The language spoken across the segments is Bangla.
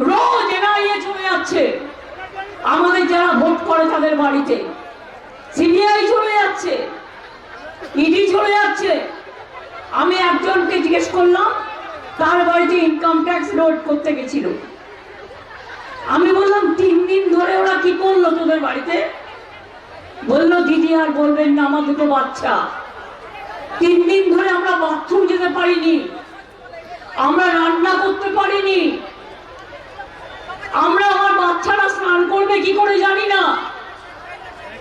রোজ এনআইএ চলে যাচ্ছে। আমাদের যারা ভোট করে তাদের বাড়িতে। সিবিআই চলে যাচ্ছে। ইডি চলে যাচ্ছে। আমি একজনকে জিজ্ঞেস করলাম, তার বাড়িতে ইনকাম ট্যাক্স লোড করতে গেছিল। আমি বললাম, তিন দিন ধরে ওরা কি করল তোদের বাড়িতে? বলল, দিদি আর বলবেন না, আমার দুটো বাচ্চা। তিন দিন ধরে আমরা বাথরুম যেতে পারিনি আমরা রান্না করতে পারিনি আমরা আমার বাচ্চারা স্নান করবে, কি করে জানি না।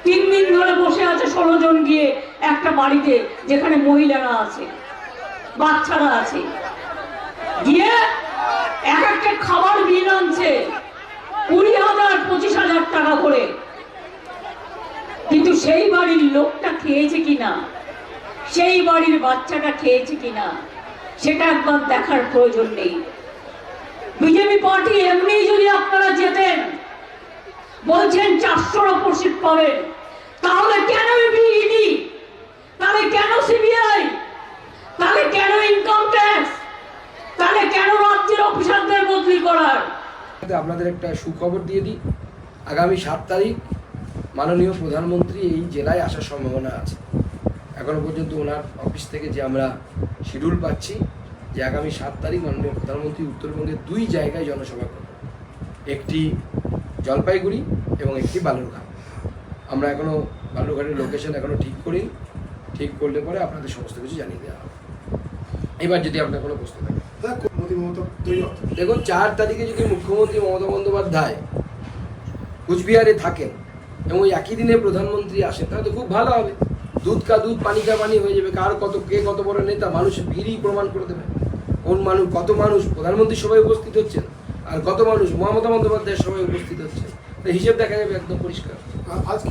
তিন দিন ধরে বসে আছে ষোলো জন গিয়ে একটা বাড়িতে, যেখানে মহিলারা আছে, বাচ্চারা আছে। গিয়ে এক একটা খাবার বিল আনছে, কুড়ি হাজার, পঁচিশ হাজার টাকা করে। কিন্তু সেই বাড়ির লোকটা খেয়েছে কিনা সেই বাড়ির বাচ্চাটা খেয়েছে কিনা সেটা একবার দেখার প্রয়োজন নেই। বিজেপি পার্টি এমনি যদি আপনারা যেতেন, বলছেন চারশোর ওপর সিট পাবেন তাহলে কেন ইডি তাহলে কেন সিবিআই তাহলে কেন ইনকাম ট্যাক্স তাহলে কেন রাজ্যের অফিসারদের বদলি করার? আপনাদের একটা সুখবর দিয়ে দিই। আগামী সাত তারিখ মাননীয় প্রধানমন্ত্রী এই জেলায় আসার সম্ভাবনা আছে। এখনও পর্যন্ত ওনার অফিস থেকে যে আমরা শিডিউল পাচ্ছি যে আগামী সাত তারিখ মাননীয় প্রধানমন্ত্রী উত্তরবঙ্গের দুই জায়গায় জনসভা করবেন একটি জলপাইগুড়ি এবং একটি বালুরঘাট। আমরা এখনও বালুরঘাটের লোকেশন এখনও ঠিক করি ঠিক করলে পরে আপনাদের সমস্ত কিছু জানিয়ে দেওয়া হবে। এবার যদি আপনার কোনো প্রশ্ন থাকে। দেখুন চার তারিখে যদি মুখ্যমন্ত্রী মমতা বন্দ্যোপাধ্যায় কুচবিহারে থাকেন এবং ওই একই দিনে প্রধানমন্ত্রী আসেন তাহলে তো খুব ভালো হবে। দুধ কা দুধ পানি কা পানি হয়ে যাবে। কার কত কে কত বড় নেতা মানুষ ভিড়ই প্রমাণ করে দেবে। কোন মানুষ, কত মানুষ প্রধানমন্ত্রী সবাই উপস্থিত হচ্ছেন আর কত মানুষ মমতা বন্দ্যোপাধ্যায় সবাই উপস্থিত হচ্ছেন? হিসেব দেখা যাবে একদম পরিষ্কার। আজকে